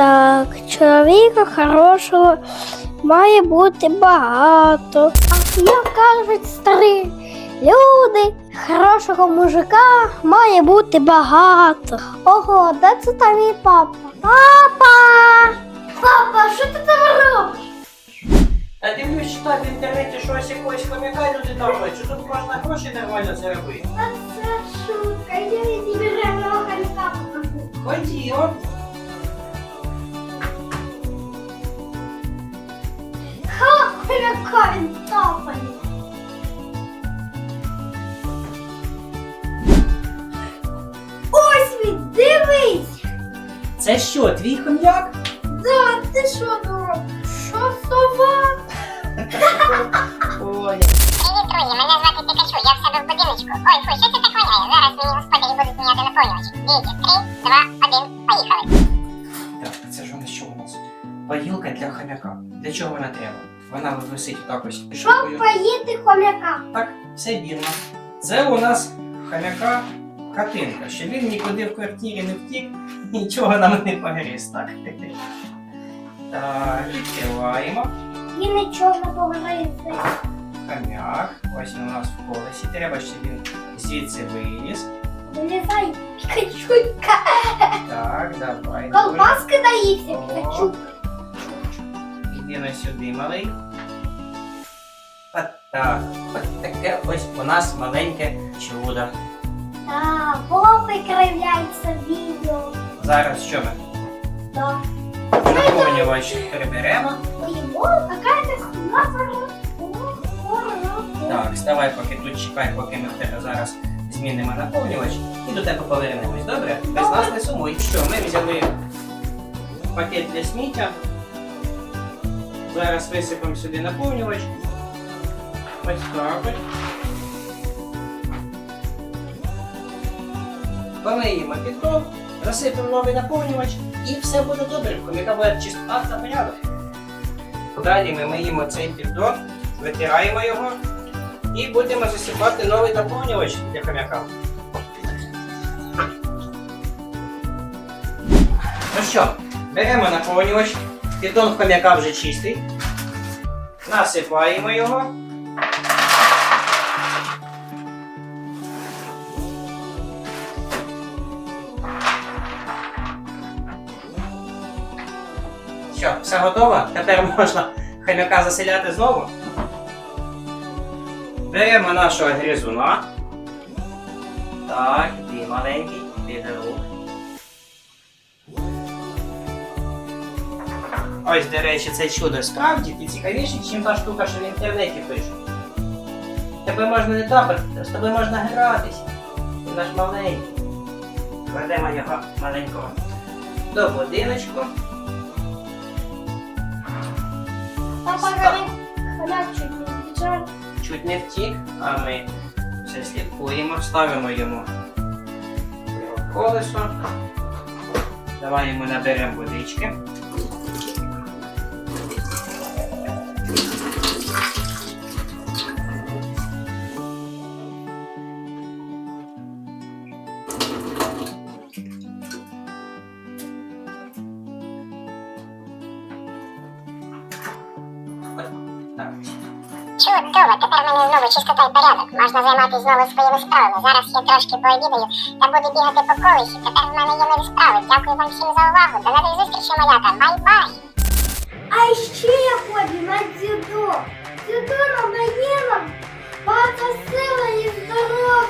так, чоловіка хорошого має бути багато. А як кажуть старі люди, хорошого мужика має бути багато. Ого, де це там мій папа? Папа! Папа, що ти там робиш? А дивлюсь, читати в інтернеті щось якогось хомяка люди дарують, що тут можна гроші нормально заробити. Та це шутка, я не беремо хомяка покажу. Ходімо. Хомяка він топає. Ось він, дивись! Це що, твій хом'як? Да, ти що дурак? Що сова? Ой. Привіт, друзі, мене звати Пікачу, я в себе в будиночку. Ой, фу, що це так воняє? Зараз мені господарі будуть міняти наповнювач. Дивіться, три, два, один, поїхали. Так, це ж у нас що у нас? Поїлка для хомяка. Для чого вона треба? Вона висить отак ось Щоб шапкою. поїти хомяка. Так, все вірно. Це у нас хомяка хатинка, щоб він нікуди в квартирі не втік, нічого нам не погріз, так? Так, відкриваємо. Він нічого не погризить. Хомяк. Ось він у нас в колесі. Треба, щоб він звідси виліз. Вилізай, Пікачуйка. Так, давай. Колбаски дається, О. Сюди, малий. От так. От таке ось у нас маленьке чудо. Та, попи кривляється відео. Зараз що ми? Да. Наповнювач приберемо. Поїмо, какая-то хуйня Так, ставай, поки тут чекай, поки ми в тебе зараз змінимо наповнювач і до тебе повернемось, добре? Без нас не сумуй. Що, ми взяли пакет для сміття. Зараз висипемо сюди наповнювач. Ось так. Помиємо піддон, засипемо новий наповнювач і все буде добре. Коміка буде чистота та порядок. Далі ми миємо цей піддон, витираємо його і будемо засипати новий наповнювач для хомяка. Ну що, беремо наповнювач, піддон хомяка вже чистий, насипаємо його. Що, все готово? Тепер можна хомяка заселяти знову. Беремо нашого гризуна. Так, ти маленький, ти друг. Ось, до речі, це чудо справді ти цікавіший, ніж та штука, що в інтернеті пише. Тебе можна не тапати, з тобою можна гратися. Ти наш маленький. Кладемо його маленького до будиночку. Папа не убежал. чуть не втік, а ми все слідкуємо, ставимо йому його колесо. Давай йому наберемо водички. Чудово, тепер мене знову чистота і порядок. Можна займатися знову своїми справами. Зараз я трошки пообідаю та буду бігати по колесі. Тепер в мене є нові справи. Дякую вам всім за увагу. До нових зустрічей, малята. Бай-бай! А ще я ходжу на дзюдо. Дзюдо нам багато сили і здоров'я.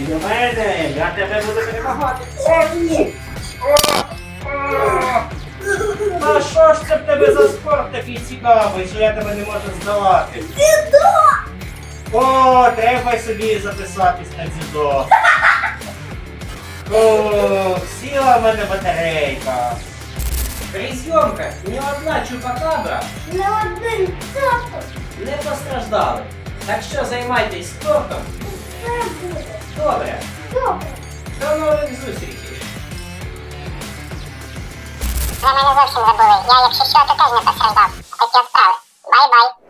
І до мене, я тебе буду перемагати. О, ні! О, о. А що ж це в тебе за спорт такий цікавий, що я тебе не можу здолати. Дзюдо! О, треба собі записатись на дзюдо. О, сіла в мене батарейка. При зйомках ні одна чупакабра Не один тато. не постраждали. Так що займайтесь спортом. Все буде. Добре. Добре. До нових зустрічей. Ви мене зовсім забули. Я, якщо що, то теж не постраждав. Такі справи. Бай-бай.